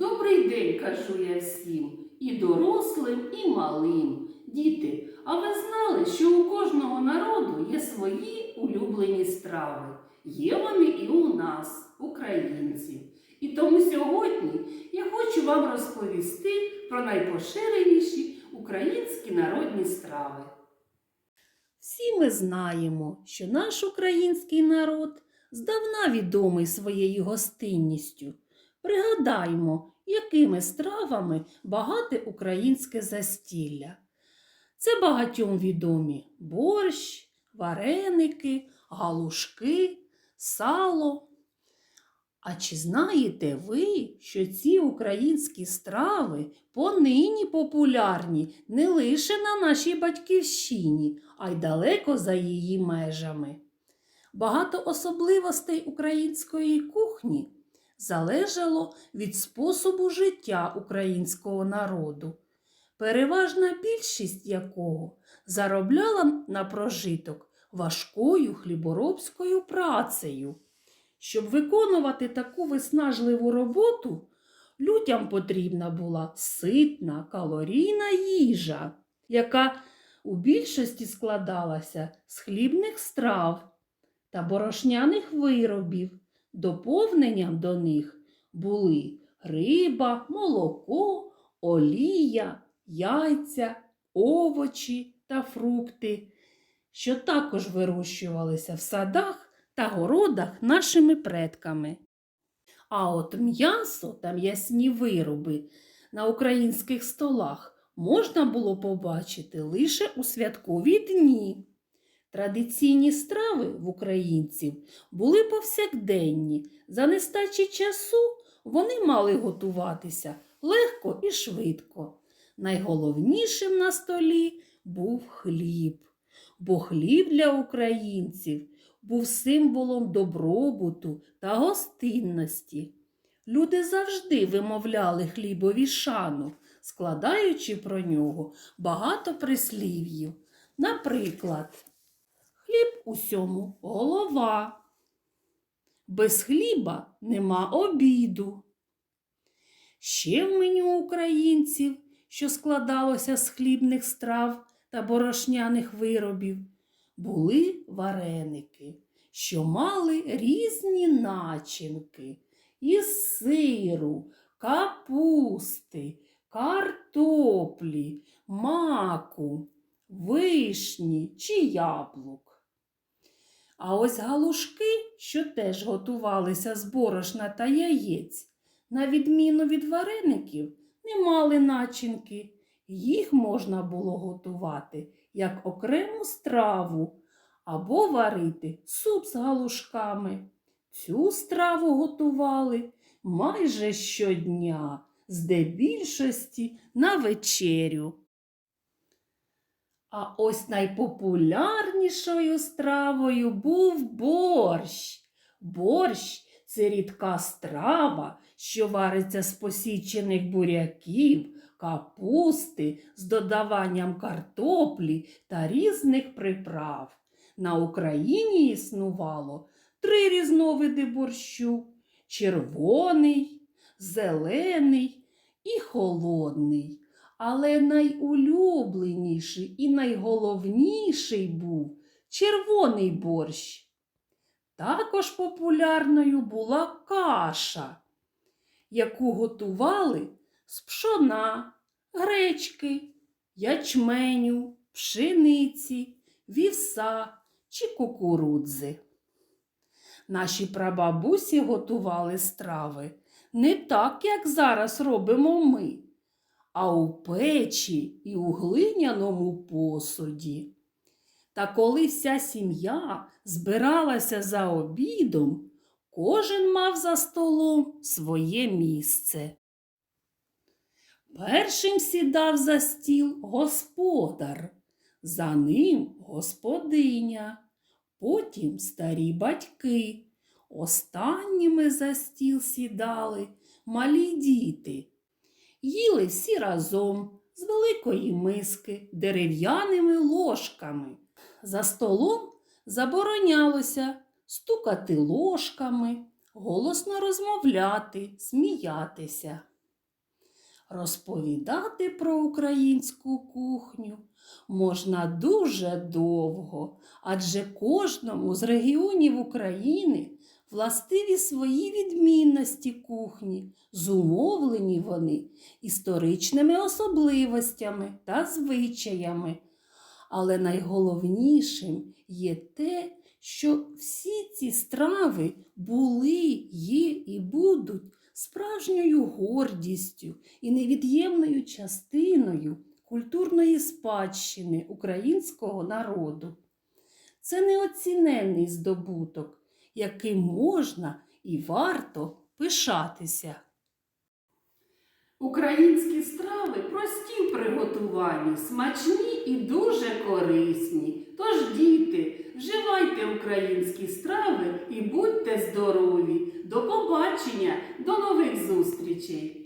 Добрий день, кажу я всім, і дорослим, і малим. Діти, а ви знали, що у кожного народу є свої улюблені страви? Є вони і у нас, українців. І тому сьогодні я хочу вам розповісти про найпоширеніші українські народні страви. Всі ми знаємо, що наш український народ здавна відомий своєю гостинністю. Пригадаймо, якими стравами багате українське застілля. Це багатьом відомі борщ, вареники, галушки, сало. А чи знаєте ви, що ці українські страви понині популярні не лише на нашій батьківщині, а й далеко за її межами? Багато особливостей української кухні залежало від способу життя українського народу, переважна більшість якого заробляла на прожиток важкою хліборобською працею. Щоб виконувати таку виснажливу роботу, людям потрібна була ситна калорійна їжа, яка у більшості складалася з хлібних страв та борошняних виробів. Доповненням до них були риба, молоко, олія, яйця, овочі та фрукти, що також вирощувалися в садах та городах нашими предками. А от м'ясо та м'ясні вироби на українських столах можна було побачити лише у святкові дні. Традиційні страви в українців були повсякденні. За нестачі часу вони мали готуватися легко і швидко. Найголовнішим на столі був хліб, бо хліб для українців був символом добробуту та гостинності. Люди завжди вимовляли хлібові шану, складаючи про нього багато прислів'їв. Наприклад, усьому голова. Без хліба нема обіду. Ще в меню українців, що складалося з хлібних страв та борошняних виробів, були вареники, що мали різні начинки із сиру, капусти, картоплі, маку, вишні чи яблук. А ось галушки, що теж готувалися з борошна та яєць, на відміну від вареників, не мали начинки. Їх можна було готувати як окрему страву або варити суп з галушками. Цю страву готували майже щодня, здебільшості на вечерю. А ось найпопулярнішою стравою був борщ. Борщ це рідка страва, що вариться з посічених буряків, капусти з додаванням картоплі та різних приправ. На Україні існувало три різновиди борщу червоний, зелений і холодний. Але найулюбленіший і найголовніший був червоний борщ. Також популярною була каша, яку готували з пшона, гречки, ячменю, пшениці, вівса чи кукурудзи. Наші прабабусі готували страви не так, як зараз робимо ми а у печі і у глиняному посуді. Та коли вся сім'я збиралася за обідом, кожен мав за столом своє місце. Першим сідав за стіл господар, за ним господиня, потім старі батьки. Останніми за стіл сідали малі діти. Їли всі разом з великої миски дерев'яними ложками. За столом заборонялося стукати ложками, голосно розмовляти, сміятися. Розповідати про українську кухню можна дуже довго, адже кожному з регіонів України властиві свої відмінності кухні, зумовлені вони історичними особливостями та звичаями. Але найголовнішим є те, що всі ці страви були, є і будуть справжньою гордістю і невід'ємною частиною культурної спадщини українського народу. Це неоціненний здобуток, яким можна і варто пишатися. Українські страви прості в приготуванні, смачні і дуже корисні. Тож, діти, вживайте українські страви і будьте здорові. До побачення, до нових зустрічей!